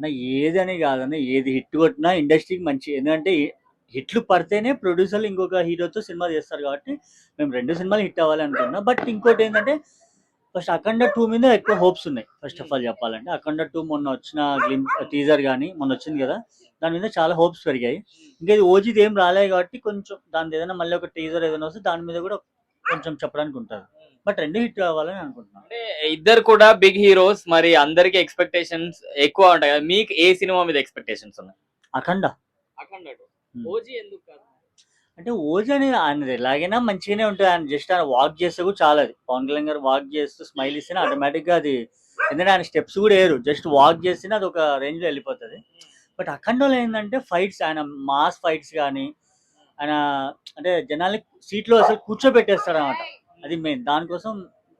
అన్న ఏదని కాదన్న ఏది హిట్ కొట్టినా ఇండస్ట్రీకి మంచి ఎందుకంటే హిట్లు పడితేనే ప్రొడ్యూసర్లు ఇంకొక హీరోతో సినిమా చేస్తారు కాబట్టి మేము రెండు సినిమాలు హిట్ అవ్వాలి అనుకున్నాం బట్ ఇంకోటి ఏంటంటే ఫస్ట్ అఖండ టూ మీద ఎక్కువ హోప్స్ ఉన్నాయి. ఫస్ట్ ఆఫ్ ఆల్ చెప్పాలంటే అఖండ టూ మొన్న వచ్చిన గ్లిమ్ టీజర్ కానీ మొన్న వచ్చింది కదా దాని మీద చాలా హోప్స్ పెరిగాయి. ఇంకా ఇది ఓజీది ఏం రాలేదు కాబట్టి కొంచెం దాని ఏదైనా మళ్ళీ ఒక టీజర్ ఏదైనా వస్తే దాని మీద కూడా కొంచెం చెప్పడానికి ఉంటుంది. బట్ రెండు హిట్ కావాలని అనుకుంటున్నాను. అంటే ఇద్దరు కూడా బిగ్ హీరోస్ మరి అందరికి ఎక్స్పెక్టేషన్స్ ఎక్కువ ఉంటాయి కదా. మీకు ఏ సినిమా మీద ఎక్స్పెక్టేషన్స్ ఉన్నాయి? అఖండ. అఖండ. ఓజీ ఎందుకు కాదు? అంటే ఓజీ అనేది ఆయన ఎలాగైనా మంచిగానే ఉంటుంది. ఆయన జస్ట్ ఆయన వాక్ చేస్తే కూడా చాలా అది పవన్ కళ్యాణ్ గారు వాక్ చేస్తూ స్మైల్ ఇస్తేనే ఆటోమేటిక్గా అది ఎందుకంటే ఆయన స్టెప్స్ కూడా వేయరు. జస్ట్ వాక్ చేస్తేనే అది ఒక రేంజ్లో వెళ్ళిపోతుంది. బట్ అఖండలో ఏంటంటే ఫైట్స్ ఆయన మాస్ ఫైట్స్ కానీ ఆయన అంటే జనాల్ని సీట్లో అసలు కూర్చోబెట్టేస్తాడు అనమాట అది మెయిన్ దానికోసం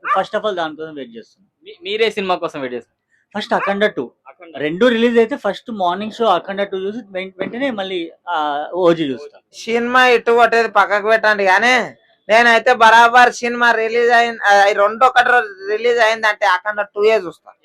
ఫస్ట్ ఆఫ్ ఆల్ దానికోసం వెయిట్ చేస్తున్నాం. మీ- మీరే సినిమా కోసం వెయిట్ చేస్తారు ఫస్ట్ అఖండ టూ అఖండ రెండు రిలీజ్ అయితే first morning show Akhanda two చూసి వెం- వెంటనే మళ్ళీ ఓజీ చూస్తాం. సినిమా ఇటు కొట్టేది పక్కకు పెట్టండి కానీ నేనైతే బరాబర్ సినిమా రిలీజ్ అయింది ఆ, ఈ రెండు ఒకటి రిలీజ్ అయిందంటే అక్కడ టూ ఏ చూస్తాను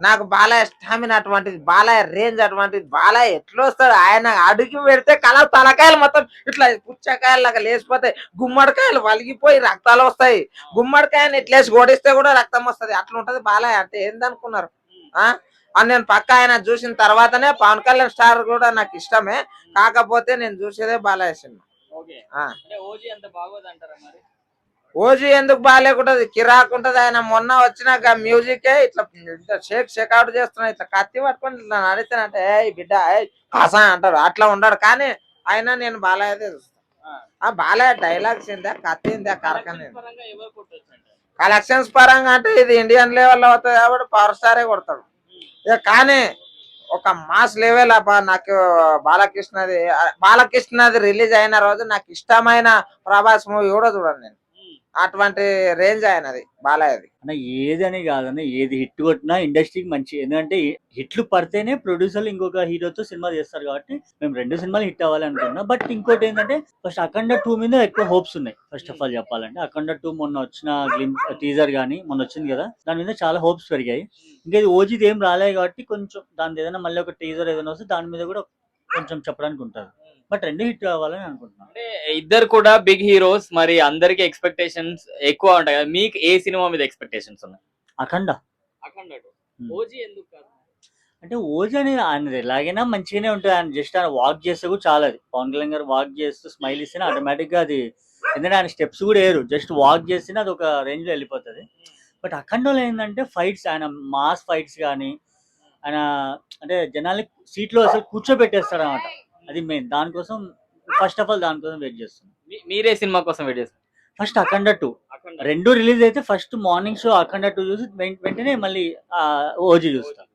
నాకు బాలయ్య స్టామినా అటువంటిది బాలయ్య రేంజ్ అటువంటిది బాలయ్య ఎట్లా వస్తాడు ఆయన అడుగు పెడితే కల తలకాయలు మొత్తం ఇట్లా పుచ్చకాయలు లాగా లేచిపోతాయి గుమ్మడికాయలు వలిగిపోయి రక్తాలు వస్తాయి. గుమ్మడికాయని ఇట్లేసి ఓడిస్తే కూడా రక్తం వస్తది. అట్లా ఉంటది బాలయ్య. అంటే ఏందనుకున్నారు? ఆ? అని నేను పక్క ఆయన చూసిన తర్వాతనే పవన్ కళ్యాణ్ స్టార్ కూడా నాకు ఇష్టమే. కాకపోతే నేను చూసేదే బాలయ్య సినిమా. ఓజీ ఎందుకు బాగాలేకుంటది? కిరాక్ ఉంటది ఆయన. మొన్న వచ్చినాక మ్యూజిక్ ఇట్లా ఇట్లా షేక్ షేక్ అవుట్ చేస్తున్నా ఇట్లా కత్తి పట్టుకొని ఇట్లా నడితేనంటే ఏ బిడ్డ కాసా అంటారు అట్లా ఉండడు. కానీ అయినా నేను బాలయ్యదే చూస్తాను బాలయ్య డైలాగ్స్ ఏందా? కత్తి ఏందా? కరకనే కలెక్షన్స్ పరంగా అంటే? ఇది ఇండియన్ లెవెల్ అవుతుంది కాబట్టి పవర్ స్టారే కొడతాడు. ఇక కానీ ఒక మాస్ లెవెల్ అబ్బా నాకు బాలకృష్ణది బాలకృష్ణది రిలీజ్ అయిన రోజు నాకు ఇష్టమైన ప్రభాస్ మూవీ కూడా చూడండి నేను. అటువంటి రేంజ్ ఆయనది బాలయ్యది. అన్న ఏదని కాదన్న ఏది హిట్ కొట్టినా ఇండస్ట్రీకి మంచి ఎందుకంటే హిట్లు పడితేనే ప్రొడ్యూసర్లు ఇంకొక హీరోతో సినిమా చేస్తారు కాబట్టి మేము రెండు సినిమాలు హిట్ అవ్వాలి అనుకుంటున్నాం. బట్ ఇంకోటి ఏంటంటే ఫస్ట్ అఖండ టూ మీద ఎక్కువ హోప్స్ ఉన్నాయి ఫస్ట్ ఆఫ్ ఆల్ చెప్పాలంటే. అఖండ టూ మొన్న వచ్చిన గ్లిమ్ టీజర్ కానీ మొన్న వచ్చింది కదా దాని మీద చాలా హోప్స్ పెరిగాయి. ఇంకా ఇది ఓజీది ఏం రాలేదు కాబట్టి కొంచెం దాని ఏదైనా మళ్ళీ ఒక టీజర్ ఏదైనా వస్తే దాని మీద కూడా కొంచెం చెప్పడానికి ఉంటుంది. బట్ రెండు హిట్ కావాలని అనుకుంటున్నాను. అంటే ఇద్దరు కూడా బిగ్ హీరోస్ మరి అందరికి ఎక్స్పెక్టేషన్స్ ఎక్కువ ఉంటాయి కదా. మీకు ఏ సినిమా మీద ఎక్స్పెక్టేషన్స్ ఉన్నాయి? అఖండ. అఖండ. ఓజీ ఎందుకు కాదు? అంటే ఓజీ అనేది ఆయన ఎలాగైనా మంచిగానే ఉంటుంది. ఆయన జస్ట్ ఆయన వాక్ చేస్తే కూడా చాలా అది. పవన్ కళ్యాణ్ గారు వాక్ చేస్తూ స్మైల్ ఇస్తేనే ఆటోమేటిక్గా అది ఎందుకంటే ఆయన స్టెప్స్ కూడా వేయరు. జస్ట్ వాక్ చేస్తేనే అది ఒక రేంజ్లో వెళ్ళిపోతుంది. బట్ అఖండలో ఏంటంటే ఫైట్స్ ఆయన మాస్ ఫైట్స్ కానీ ఆయన అంటే జనాల్ని సీట్లో అసలు కూర్చోబెట్టేస్తాడు అనమాట అది మెయిన్ దానికోసం ఫస్ట్ ఆఫ్ ఆల్ దానికోసం వెయిట్ చేస్తున్నాం. మీ- మీరే సినిమా కోసం వెయిట్ చేస్తారు ఫస్ట్ అఖండ టూ రెండు రిలీజ్ అయితే first morning show Akhanda two చూసి వెం- వెంటనే మళ్ళీ ఓజీ చూస్తాం.